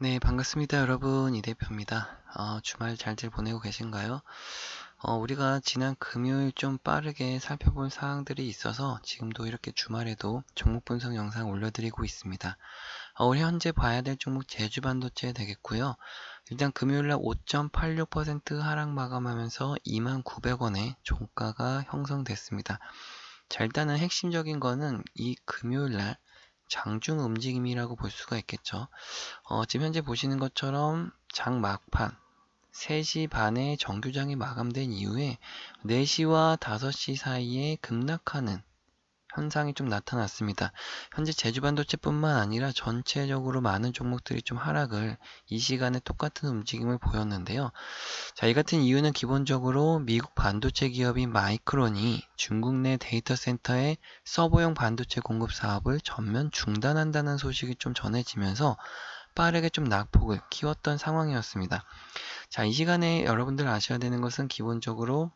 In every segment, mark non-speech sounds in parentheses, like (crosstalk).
네, 반갑습니다, 여러분. 이 대표입니다. 어, 주말 잘들 보내고 계신가요? 어, 우리가 지난 금요일 좀 빠르게 살펴본 사항들이 있어서 지금도 이렇게 주말에도 종목 분석 영상 올려드리고 있습니다. 어, 우리 현재 봐야 될 종목 제주 반도체 되겠고요. 일단 금요일날 5.86% 하락 마감하면서 29,900원에 종가가 형성됐습니다. 자, 일단은 핵심적인 거는 이 금요일날 장중 움직임이라고 볼 수가 있겠죠. 어, 지금 현재 보시는 것처럼 장 막판 3시 반에 정규장이 마감된 이후에 4시와 5시 사이에 급락하는 현상이 좀 나타났습니다. 현재 제주 반도체뿐만 아니라 전체적으로 많은 종목들이 좀 하락을 이 시간에 똑같은 움직임을 보였는데요. 자, 이 같은 이유는 기본적으로 미국 반도체 기업인 마이크론이 중국 내 데이터 센터의 서버용 반도체 공급 사업을 전면 중단한다는 소식이 좀 전해지면서 빠르게 좀 낙폭을 키웠던 상황이었습니다. 자, 이 시간에 여러분들 아셔야 되는 것은 기본적으로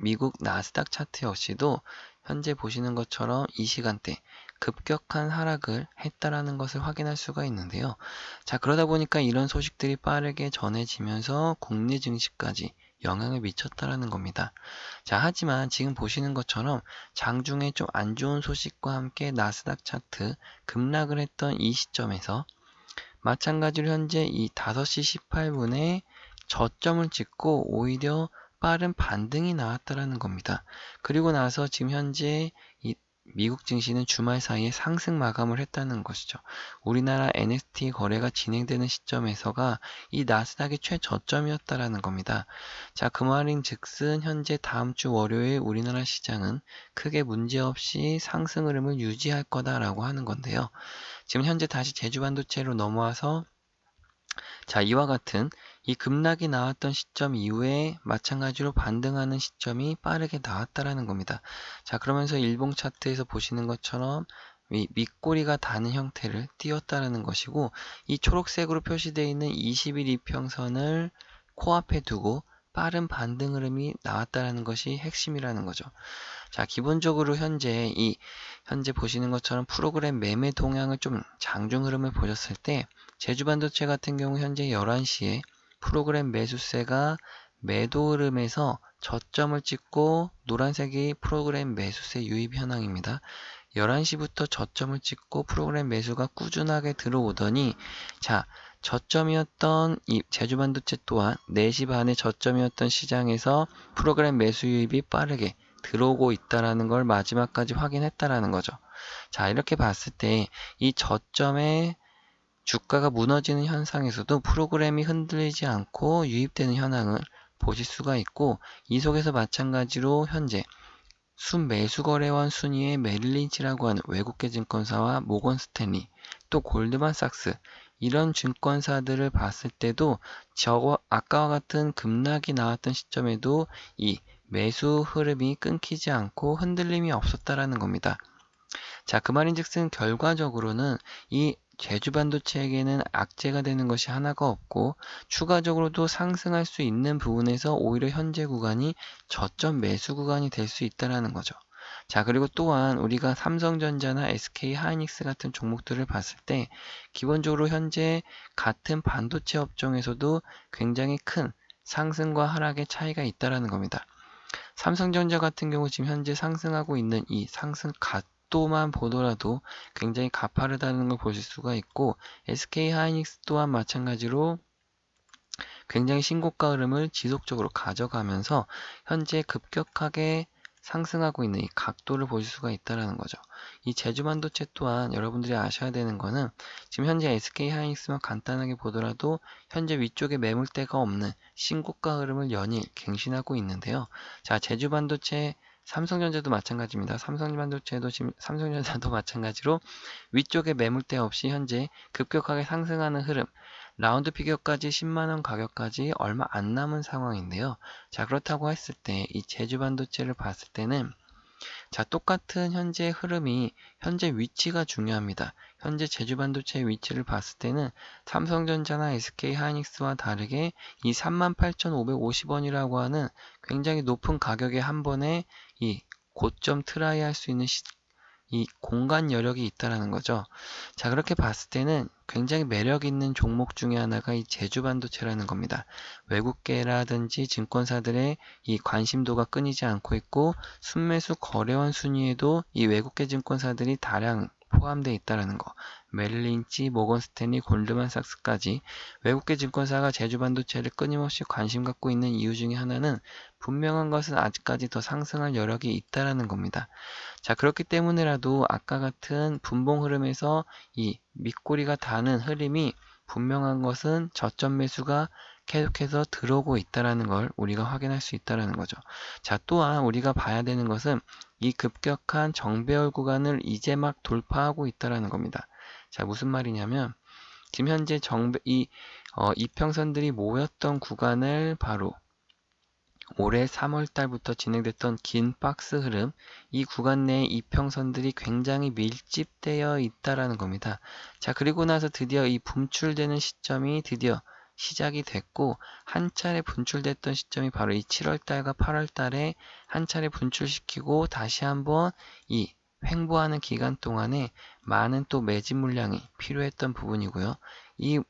미국 나스닥 차트 역시도 현재 보시는 것처럼 이 시간대 급격한 하락을 했다라는 것을 확인할 수가 있는데요. 자, 그러다 보니까 이런 소식들이 빠르게 전해지면서 국내 증시까지 영향을 미쳤다라는 겁니다. 자, 하지만 지금 보시는 것처럼 장중에 좀 안 좋은 소식과 함께 나스닥 차트 급락을 했던 이 시점에서 마찬가지로 현재 이 5시 18분에 저점을 찍고 오히려 빠른 반등이 나왔다라는 겁니다. 그리고 나서 지금 현재 이 미국 증시는 주말 사이에 상승 마감을 했다는 것이죠. 우리나라 NST 거래가 진행되는 시점에서가 이 나스닥의 최저점이었다라는 겁니다. 자, 그 말인 즉슨 현재 다음 주 월요일 우리나라 시장은 크게 문제없이 상승 흐름을 유지할 거다라고 하는 건데요. 지금 현재 다시 제주반도체로 넘어와서 자, 이와 같은 이 급락이 나왔던 시점 이후에 마찬가지로 반등하는 시점이 빠르게 나왔다라는 겁니다. 자, 그러면서 일봉 차트에서 보시는 것처럼 이 밑꼬리가 닿는 형태를 띄었다라는 것이고 이 초록색으로 표시되어 있는 20일 이평선을 코앞에 두고 빠른 반등 흐름이 나왔다라는 것이 핵심이라는 거죠. 자, 기본적으로 현재 이 현재 보시는 것처럼 프로그램 매매 동향을 좀 장중 흐름을 보셨을 때 제주 반도체 같은 경우 현재 11시에 프로그램 매수세가 매도 흐름에서 저점을 찍고 노란색이 프로그램 매수세 유입 현황입니다. 11시부터 저점을 찍고 프로그램 매수가 꾸준하게 들어오더니 자 저점이었던 이 제주반도체 또한 4시 반에 저점이었던 시장에서 프로그램 매수 유입이 빠르게 들어오고 있다라는 걸 마지막까지 확인했다라는 거죠. 자 이렇게 봤을 때 이 저점에 주가가 무너지는 현상에서도 프로그램이 흔들리지 않고 유입되는 현황을 보실 수가 있고 이 속에서 마찬가지로 현재 순매수 거래원 순위의 메릴린치라고 하는 외국계 증권사와 모건 스탠리 또 골드만삭스 이런 증권사들을 봤을 때도 저거 아까와 같은 급락이 나왔던 시점에도 이 매수 흐름이 끊기지 않고 흔들림이 없었다라는 겁니다. 자, 그 말인즉슨 결과적으로는 이 제주 반도체에게는 악재가 되는 것이 하나가 없고 추가적으로도 상승할 수 있는 부분에서 오히려 현재 구간이 저점 매수 구간이 될 수 있다는 거죠. 자, 그리고 또한 우리가 삼성전자나 SK 하이닉스 같은 종목들을 봤을 때 기본적으로 현재 같은 반도체 업종에서도 굉장히 큰 상승과 하락의 차이가 있다는 겁니다. 삼성전자 같은 경우 지금 현재 상승하고 있는 이 상승 가, 속도만 보더라도 굉장히 가파르다는 걸 보실 수가 있고 SK 하이닉스 또한 마찬가지로 굉장히 신고가 흐름을 지속적으로 가져가면서 현재 급격하게 상승하고 있는 이 각도를 보실 수가 있다는 거죠. 이 제주반도체 또한 여러분들이 아셔야 되는 거는 지금 현재 SK 하이닉스만 간단하게 보더라도 현재 위쪽에 매물대가 없는 신고가 흐름을 연일 갱신하고 있는데요. 자, 제주반도체 삼성전자도 마찬가지입니다. 삼성반도체도 삼성전자도 마찬가지로 위쪽에 매물대 없이 현재 급격하게 상승하는 흐름 라운드 피겨까지 10만원 가격까지 얼마 안 남은 상황인데요. 자 그렇다고 했을 때 이 제주반도체를 봤을 때는 자 똑같은 현재 흐름이 현재 위치가 중요합니다. 현재 제주반도체의 위치를 봤을 때는 삼성전자나 SK 하이닉스와 다르게 이 38,550원이라고 하는 굉장히 높은 가격에 한 번에 이 고점 트라이 할 수 있는 시, 이 공간 여력이 있다라는 거죠. 자, 그렇게 봤을 때는 굉장히 매력 있는 종목 중에 하나가 이 제주 반도체라는 겁니다. 외국계라든지 증권사들의 이 관심도가 끊이지 않고 있고 순매수 거래원 순위에도 이 외국계 증권사들이 다량 포함되어 있다라는 거. 메릴린치, 모건스탠리, 골드만삭스까지 외국계 증권사가 제주 반도체를 끊임없이 관심 갖고 있는 이유 중에 하나는 분명한 것은 아직까지 더 상승할 여력이 있다라는 겁니다. 자, 그렇기 때문에라도 아까 같은 분봉 흐름에서 이 밑꼬리가 다는 흐름이 분명한 것은 저점 매수가 계속해서 들어오고 있다라는 걸 우리가 확인할 수 있다라는 거죠. 자, 또한 우리가 봐야 되는 것은 이 급격한 정배열 구간을 이제 막 돌파하고 있다라는 겁니다. 자, 무슨 말이냐면 지금 현재 정배 이 어, 이평선들이 모였던 구간을 바로 올해 3월 달부터 진행됐던 긴 박스 흐름, 이 구간 내에 이평선들이 굉장히 밀집되어 있다라는 겁니다. 자, 그리고 나서 드디어 이 분출되는 시점이 드디어 시작이 됐고 한 차례 분출됐던 시점이 바로 이 7월 달과 8월 달에 한 차례 분출시키고 다시 한번 이 횡보하는 기간 동안에 많은 또 매집 물량이 필요했던 부분이고요. 이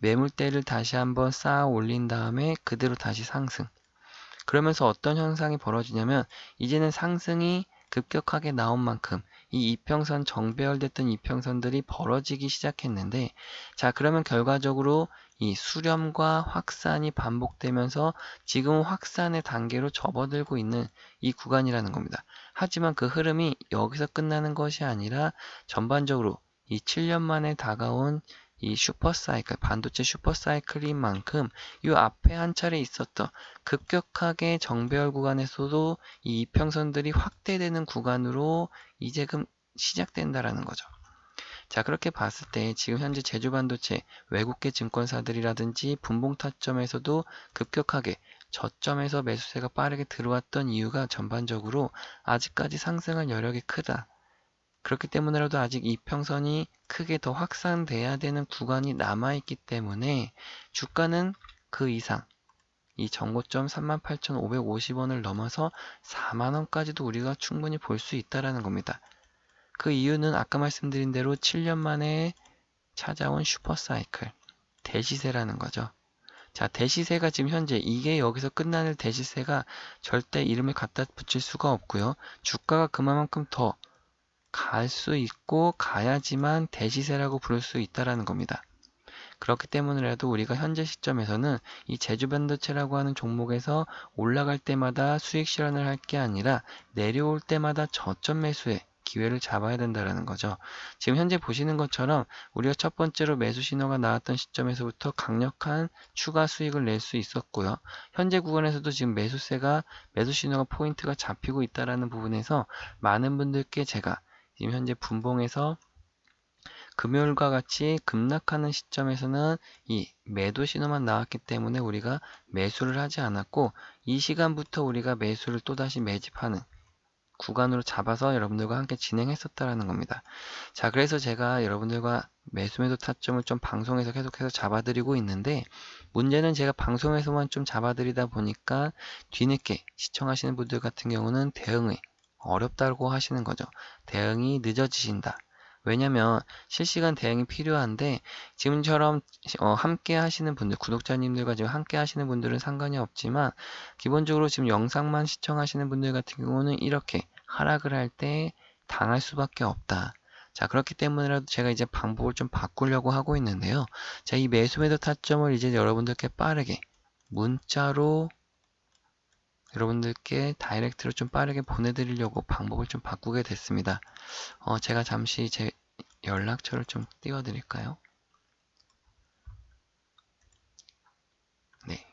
매물대를 다시 한번 쌓아 올린 다음에 그대로 다시 상승. 그러면서 어떤 현상이 벌어지냐면 이제는 상승이 급격하게 나온 만큼 이 이평선 정배열됐던 이평선들이 벌어지기 시작했는데 자 그러면 결과적으로 이 수렴과 확산이 반복되면서 지금 확산의 단계로 접어들고 있는 이 구간이라는 겁니다. 하지만 그 흐름이 여기서 끝나는 것이 아니라 전반적으로 이 7년 만에 다가온 이 슈퍼사이클, 반도체 슈퍼사이클인 만큼 이 앞에 한 차례 있었던 급격하게 정배열 구간에서도 이 이평선들이 확대되는 구간으로 이제금 시작된다라는 거죠. 자, 그렇게 봤을 때 지금 현재 제주 반도체 외국계 증권사들이라든지 분봉 타점에서도 급격하게 저점에서 매수세가 빠르게 들어왔던 이유가 전반적으로 아직까지 상승할 여력이 크다. 그렇기 때문에라도 아직 이평선이 크게 더 확산돼야 되는 구간이 남아있기 때문에 주가는 그 이상 이 정고점 38,550원을 넘어서 4만원까지도 우리가 충분히 볼 수 있다라는 겁니다. 그 이유는 아까 말씀드린 대로 7년 만에 찾아온 슈퍼사이클 대시세라는 거죠. 자, 대시세가 지금 현재 이게 여기서 끝나는 대시세가 절대 이름을 갖다 붙일 수가 없고요. 주가가 그만큼 더 갈 수 있고 가야지만 대시세라고 부를 수 있다라는 겁니다. 그렇기 때문이라도 우리가 현재 시점에서는 이 제주반도체라고 하는 종목에서 올라갈 때마다 수익 실현을 할 게 아니라 내려올 때마다 저점 매수에 기회를 잡아야 된다는 거죠. 지금 현재 보시는 것처럼 우리가 첫 번째로 매수 신호가 나왔던 시점에서부터 강력한 추가 수익을 낼 수 있었고요. 현재 구간에서도 지금 매수세가 매수 신호가 포인트가 잡히고 있다는 부분에서 많은 분들께 제가 지금 현재 분봉에서 금요일과 같이 급락하는 시점에서는 이 매도 신호만 나왔기 때문에 우리가 매수를 하지 않았고 이 시간부터 우리가 매수를 또다시 매집하는 구간으로 잡아서 여러분들과 함께 진행했었다라는 겁니다. 자, 그래서 제가 여러분들과 매수매도 타점을 좀 방송에서 계속해서 잡아드리고 있는데 문제는 제가 방송에서만 좀 잡아드리다 보니까 뒤늦게 시청하시는 분들 같은 경우는 대응이 어렵다고 하시는 거죠. 대응이 늦어지신다. 왜냐면 실시간 대응이 필요한데 지금처럼 어, 함께 하시는 분들 구독자님들과 지금 함께 하시는 분들은 상관이 없지만 기본적으로 지금 영상만 시청하시는 분들 같은 경우는 이렇게 하락을 할 때 당할 수밖에 없다. 자 그렇기 때문에라도 제가 이제 방법을 좀 바꾸려고 하고 있는데요. 자 이 매수 매도 타점을 이제 여러분들께 빠르게 문자로 여러분들께 다이렉트로 좀 빠르게 보내드리려고 방법을 좀 바꾸게 됐습니다. 어, 제가 잠시 제 연락처를 좀 띄워드릴까요? 네.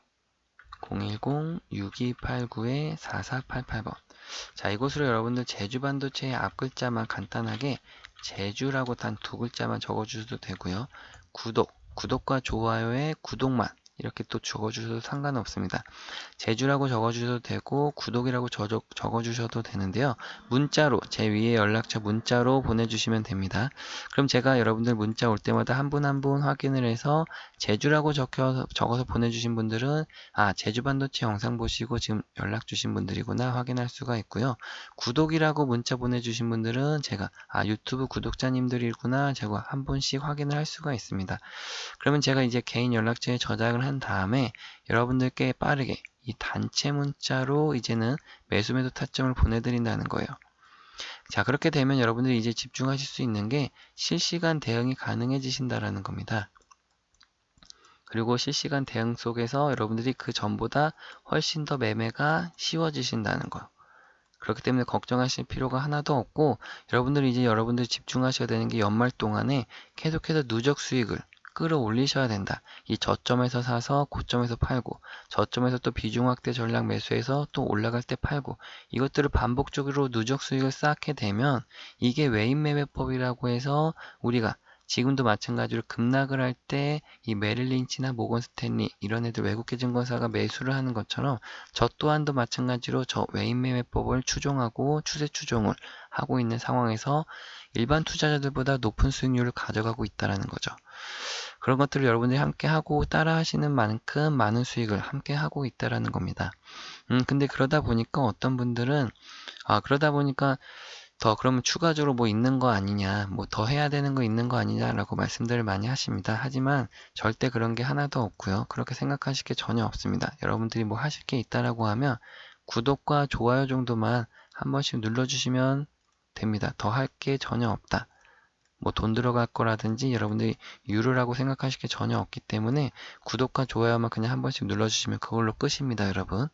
010-6289-4488번. 자, 이곳으로 여러분들 제주 반도체의 앞 글자만 간단하게 제주라고 단 두 글자만 적어주셔도 되고요. 구독, 구독과 좋아요에 구독만 이렇게 또 적어주셔도 상관없습니다. 제주라고 적어주셔도 되고 구독이라고 적어, 적어주셔도 되는데요. 문자로 제 위에 연락처 문자로 보내주시면 됩니다. 그럼 제가 여러분들 문자 올 때마다 한분 한 분 확인을 해서 제주라고 적혀, 적어서 보내주신 분들은 아 제주 반도체 영상 보시고 지금 연락 주신 분들이구나 확인할 수가 있고요. 구독이라고 문자 보내주신 분들은 제가 아 유튜브 구독자님들이구나 제가 한 분씩 확인을 할 수가 있습니다. 그러면 제가 이제 개인 연락처에 저장을 한 다음에 여러분들께 빠르게 이 단체 문자로 이제는 매수 매도 타점을 보내드린다는 거예요. 자, 그렇게 되면 여러분들이 이제 집중하실 수 있는 게 실시간 대응이 가능해지신다라는 겁니다. 그리고 실시간 대응 속에서 여러분들이 그 전보다 훨씬 더 매매가 쉬워지신다는 거. 그렇기 때문에 걱정하실 필요가 하나도 없고 여러분들이 이제 여러분들이 집중하셔야 되는 게 연말 동안에 계속해서 누적 수익을 끌어올리셔야 된다. 이 저점에서 사서 고점에서 팔고 저점에서 또 비중 확대 전략 매수해서 또 올라갈 때 팔고 이것들을 반복적으로 누적 수익을 쌓게 되면 이게 외인 매매법이라고 해서 우리가 지금도 마찬가지로 급락을 할 때 이 메릴린치나 모건 스탠리 이런 애들 외국계 증권사가 매수를 하는 것처럼 저 또한도 마찬가지로 저 외인 매매법을 추종하고 추세 추종을 하고 있는 상황에서 일반 투자자들보다 높은 수익률을 가져가고 있다는 거죠. 그런 것들을 여러분들이 함께 하고 따라 하시는 만큼 많은 수익을 함께 하고 있다라는 겁니다. 음, 근데 그러다 보니까 어떤 분들은 아, 그러다 보니까 더 그러면 추가적으로 뭐 있는 거 아니냐, 뭐 더 해야 되는 거 있는 거 아니냐라고 말씀들을 많이 하십니다. 하지만 절대 그런 게 하나도 없고요. 그렇게 생각하실 게 전혀 없습니다. 여러분들이 뭐 하실 게 있다라고 하면 구독과 좋아요 정도만 한 번씩 눌러주시면 됩니다. 더 할 게 전혀 없다. 뭐 돈 들어갈 거라든지 여러분들이 유료라고 생각하실 게 전혀 없기 때문에 구독과 좋아요만 그냥 한 번씩 눌러주시면 그걸로 끝입니다, 여러분.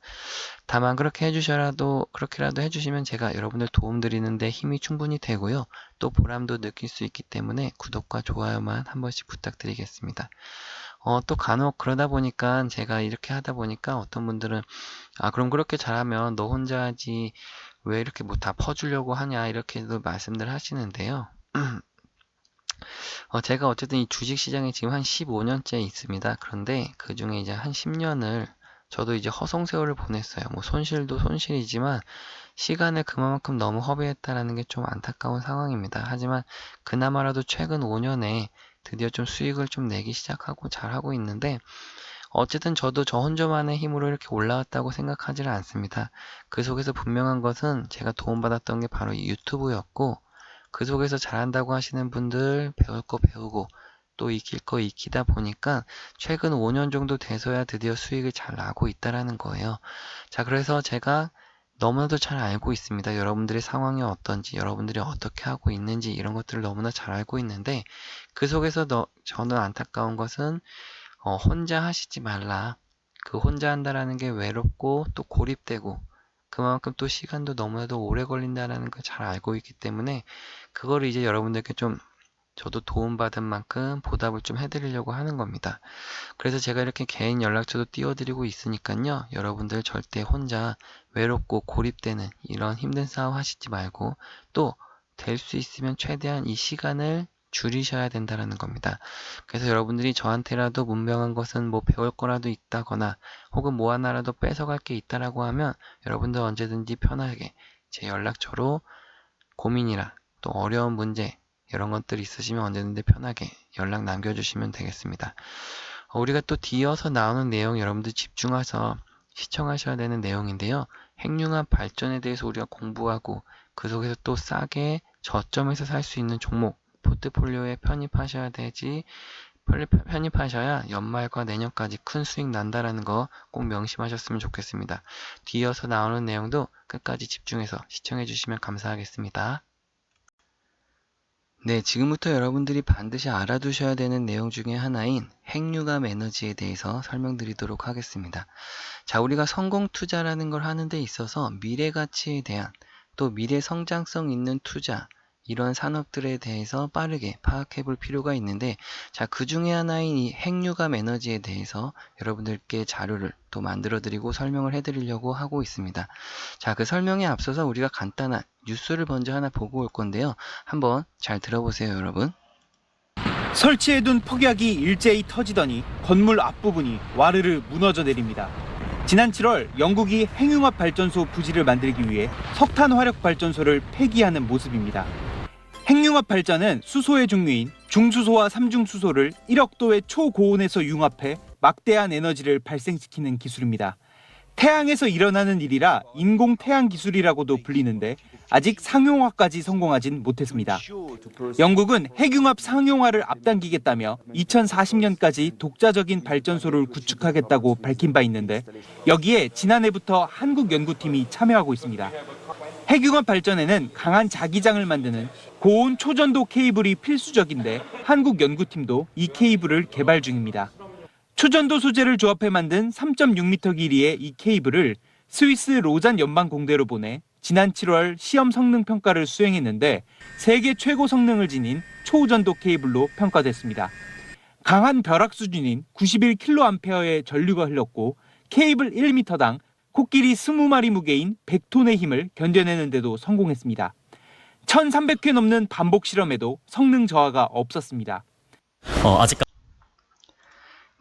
다만 그렇게 해주셔라도 그렇게라도 해주시면 제가 여러분들 도움 드리는데 힘이 충분히 되고요. 또 보람도 느낄 수 있기 때문에 구독과 좋아요만 한 번씩 부탁드리겠습니다. 어, 또 간혹 그러다 보니까 제가 이렇게 하다 보니까 어떤 분들은 아 그럼 그렇게 잘하면 너 혼자 하지 왜 이렇게 뭐 다 퍼주려고 하냐 이렇게도 말씀들 하시는데요. (clears throat) 어, 제가 어쨌든 이 주식 시장에 지금 한 15년째 있습니다. 그런데 그 중에 이제 한 10년을 저도 이제 허송세월을 보냈어요. 뭐 손실도 손실이지만 시간을 그만큼 너무 허비했다라는 게 좀 안타까운 상황입니다. 하지만 그나마라도 최근 5년에 드디어 좀 수익을 좀 내기 시작하고 잘하고 있는데 어쨌든 저도 저 혼자만의 힘으로 이렇게 올라왔다고 생각하지는 않습니다. 그 속에서 분명한 것은 제가 도움받았던 게 바로 이 유튜브였고 그 속에서 잘한다고 하시는 분들 배울 거 배우고 또 익힐 거 익히다 보니까 최근 5년 정도 돼서야 드디어 수익을 잘 나고 있다라는 거예요. 자, 그래서 제가 너무나도 잘 알고 있습니다. 여러분들의 상황이 어떤지, 여러분들이 어떻게 하고 있는지 이런 것들을 너무나 잘 알고 있는데 그 속에서 너, 저는 안타까운 것은 어, 혼자 하시지 말라. 그 혼자 한다라는 게 외롭고 또 고립되고 그만큼 또 시간도 너무나도 오래 걸린다는 걸 잘 알고 있기 때문에 그거를 이제 여러분들께 좀 저도 도움받은 만큼 보답을 좀 해드리려고 하는 겁니다. 그래서 제가 이렇게 개인 연락처도 띄워드리고 있으니까요. 여러분들 절대 혼자 외롭고 고립되는 이런 힘든 싸움 하시지 말고 또 될 수 있으면 최대한 이 시간을 줄이셔야 된다는 겁니다. 그래서 여러분들이 저한테라도 문명한 것은 뭐 배울 거라도 있다거나 혹은 뭐 하나라도 뺏어갈 게 있다라고 하면 여러분들 언제든지 편하게 제 연락처로 고민이나 또 어려운 문제 이런 것들 있으시면 언제든지 편하게 연락 남겨주시면 되겠습니다. 어, 우리가 또 뒤어서 나오는 내용 여러분들 집중해서 시청하셔야 되는 내용인데요. 핵융합 발전에 대해서 우리가 공부하고 그 속에서 또 싸게 저점에서 살 수 있는 종목 포트폴리오에 편입하셔야 되지 편입하셔야 연말과 내년까지 큰 수익 난다라는 거 꼭 명심하셨으면 좋겠습니다. 뒤이어서 나오는 내용도 끝까지 집중해서 시청해 주시면 감사하겠습니다. 네, 지금부터 여러분들이 반드시 알아두셔야 되는 내용 중에 하나인 핵융합 에너지에 대해서 설명드리도록 하겠습니다. 자, 우리가 성공 투자라는 걸 하는 데 있어서 미래 가치에 대한 또 미래 성장성 있는 투자 이런 산업들에 대해서 빠르게 파악해 볼 필요가 있는데 자, 그 중에 하나인 이 핵융합 에너지에 대해서 여러분들께 자료를 또 만들어 드리고 설명을 해 드리려고 하고 있습니다. 자, 그 설명에 앞서서 우리가 간단한 뉴스를 먼저 하나 보고 올 건데요. 한번 잘 들어보세요, 여러분. 설치해둔 폭약이 일제히 터지더니 건물 앞부분이 와르르 무너져 내립니다. 지난 7월 영국이 핵융합 발전소 부지를 만들기 위해 석탄 화력 발전소를 폐기하는 모습입니다. 핵융합 발전은 수소의 종류인 중수소와 삼중수소를 1억 도의 초고온에서 융합해 막대한 에너지를 발생시키는 기술입니다. 태양에서 일어나는 일이라 인공 태양 기술이라고도 불리는데 아직 상용화까지 성공하진 못했습니다. 영국은 핵융합 상용화를 앞당기겠다며 2040년까지 독자적인 발전소를 구축하겠다고 밝힌 바 있는데 여기에 지난해부터 한국 연구팀이 참여하고 있습니다. 핵융합 발전에는 강한 자기장을 만드는 고온 초전도 케이블이 필수적인데 한국 연구팀도 이 케이블을 개발 중입니다. 초전도 소재를 조합해 만든 3.6m 길이의 이 케이블을 스위스 로잔 연방 공대로 보내 지난 7월 시험 성능 평가를 수행했는데 세계 최고 성능을 지닌 초전도 케이블로 평가됐습니다. 강한 벼락 수준인 91kA의 전류가 흘렀고 케이블 1m당 코끼리 20마리 무게인 100톤의 힘을 견뎌내는데도 성공했습니다. 1300회 넘는 반복 실험에도 성능 저하가 없었습니다. 어, 아직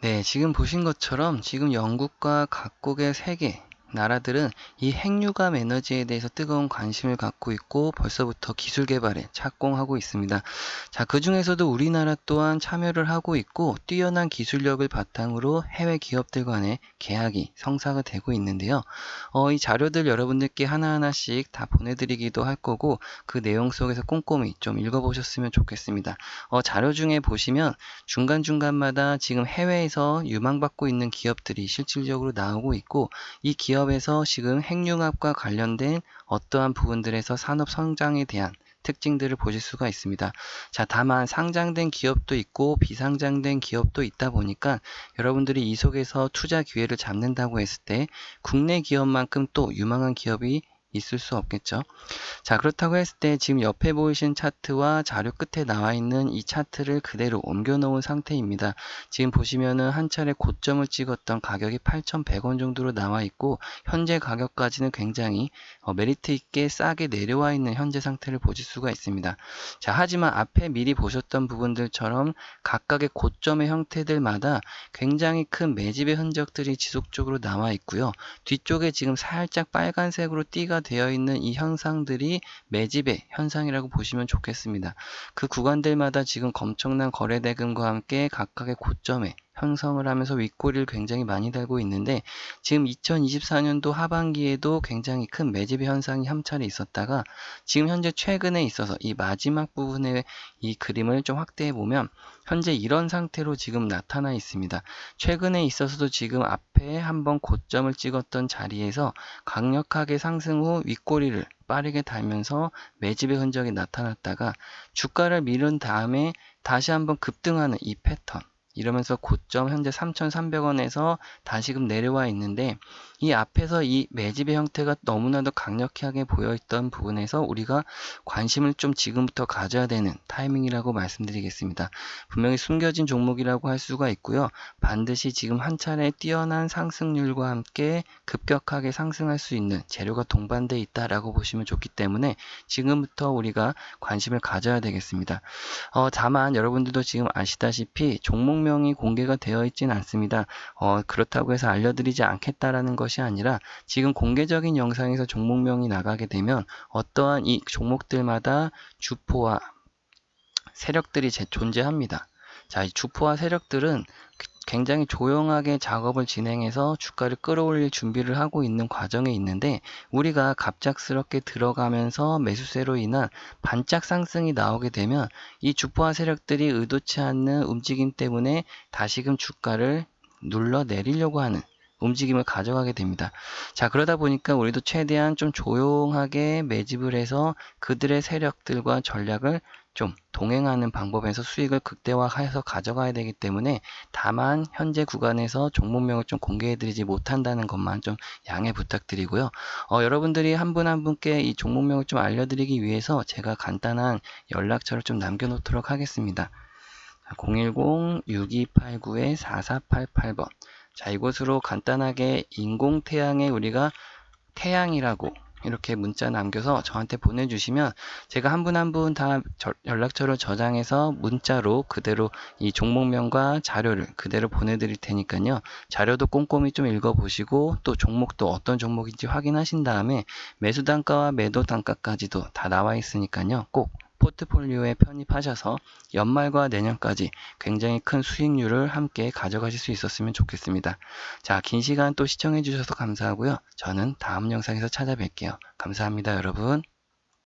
네, 지금 보신 것처럼 지금 영국과 각국의 세계 나라들은 이 핵융합 에너지에 대해서 뜨거운 관심을 갖고 있고 벌써부터 기술 개발에 착공하고 있습니다. 자, 그 중에서도 우리나라 또한 참여를 하고 있고 뛰어난 기술력을 바탕으로 해외 기업들 간의 계약이 성사가 되고 있는데요. 어, 이 자료들 여러분들께 하나하나씩 다 보내드리기도 할 거고 그 내용 속에서 꼼꼼히 좀 읽어보셨으면 좋겠습니다. 어, 자료 중에 보시면 중간중간마다 지금 해외에서 유망받고 있는 기업들이 실질적으로 나오고 있고 이 기업 에서 지금 핵융합과 관련된 어떠한 부분들에서 산업 성장에 대한 특징들을 보실 수가 있습니다. 자, 다만 상장된 기업도 있고 비상장된 기업도 있다 보니까 여러분들이 이 속에서 투자 기회를 잡는다고 했을 때 국내 기업만큼 또 유망한 기업이 있을 수 없겠죠. 자, 그렇다고 했을 때 지금 옆에 보이신 차트와 자료 끝에 나와 있는 이 차트를 그대로 옮겨 놓은 상태입니다. 지금 보시면은 한 차례 고점을 찍었던 가격이 8,100원 정도로 나와 있고 현재 가격까지는 굉장히 어, 메리트 있게 싸게 내려와 있는 현재 상태를 보실 수가 있습니다. 자, 하지만 앞에 미리 보셨던 부분들처럼 각각의 고점의 형태들마다 굉장히 큰 매집의 흔적들이 지속적으로 나와 있고요. 뒤쪽에 지금 살짝 빨간색으로 띠가 되어 있는 이 현상들이 매집의 현상이라고 보시면 좋겠습니다. 그 구간들마다 지금 엄청난 거래 대금과 함께 각각의 고점에 형성을 하면서 윗꼬리를 굉장히 많이 달고 있는데 지금 2024년도 하반기에도 굉장히 큰 매집의 현상이 한 차례 있었다가 지금 현재 최근에 있어서 이 마지막 부분의 이 그림을 좀 확대해 보면 현재 이런 상태로 지금 나타나 있습니다. 최근에 있어서도 지금 앞에 한번 고점을 찍었던 자리에서 강력하게 상승 후 윗꼬리를 빠르게 달면서 매집의 흔적이 나타났다가 주가를 밀은 다음에 다시 한번 급등하는 이 패턴 이러면서 고점 현재 3,300원에서 다시금 내려와 있는데 이 앞에서 이 매집의 형태가 너무나도 강력하게 보여있던 부분에서 우리가 관심을 좀 지금부터 가져야 되는 타이밍이라고 말씀드리겠습니다. 분명히 숨겨진 종목이라고 할 수가 있고요. 반드시 지금 한 차례 뛰어난 상승률과 함께 급격하게 상승할 수 있는 재료가 동반되어 있다라고 보시면 좋기 때문에 지금부터 우리가 관심을 가져야 되겠습니다. 어, 다만 여러분들도 지금 아시다시피 종목명이 공개가 되어 있지는 않습니다. 어, 그렇다고 해서 알려드리지 않겠다라는 것이 아니라 지금 공개적인 영상에서 종목명이 나가게 되면 어떠한 이 종목들마다 주포와 세력들이 제- 존재합니다. 자, 이 주포와 세력들은 굉장히 조용하게 작업을 진행해서 주가를 끌어올릴 준비를 하고 있는 과정에 있는데 우리가 갑작스럽게 들어가면서 매수세로 인한 반짝 상승이 나오게 되면 이 주포와 세력들이 의도치 않는 움직임 때문에 다시금 주가를 눌러 내리려고 하는 움직임을 가져가게 됩니다. 자, 그러다 보니까 우리도 최대한 좀 조용하게 매집을 해서 그들의 세력들과 전략을 좀 동행하는 방법에서 수익을 극대화해서 가져가야 되기 때문에 다만 현재 구간에서 종목명을 좀 공개해드리지 못한다는 것만 좀 양해 부탁드리고요. 어, 여러분들이 한 분한 분께 이 종목명을 좀 알려드리기 위해서 제가 간단한 연락처를 좀 남겨놓도록 하겠습니다. 010-6289-4488번 자, 이곳으로 간단하게 인공태양에 우리가 태양이라고 이렇게 문자 남겨서 저한테 보내주시면 제가 한 분 한 분 다 연락처를 저장해서 문자로 그대로 이 종목명과 자료를 그대로 보내드릴 테니까요. 자료도 꼼꼼히 좀 읽어보시고 또 종목도 어떤 종목인지 확인하신 다음에 매수 단가와 매도 단가까지도 다 나와 있으니까요. 꼭 포트폴리오에 편입하셔서 연말과 내년까지 굉장히 큰 수익률을 함께 가져가실 수 있었으면 좋겠습니다. 자, 긴 시간 또 시청해 주셔서 감사하고요. 저는 다음 영상에서 찾아뵐게요. 감사합니다, 여러분.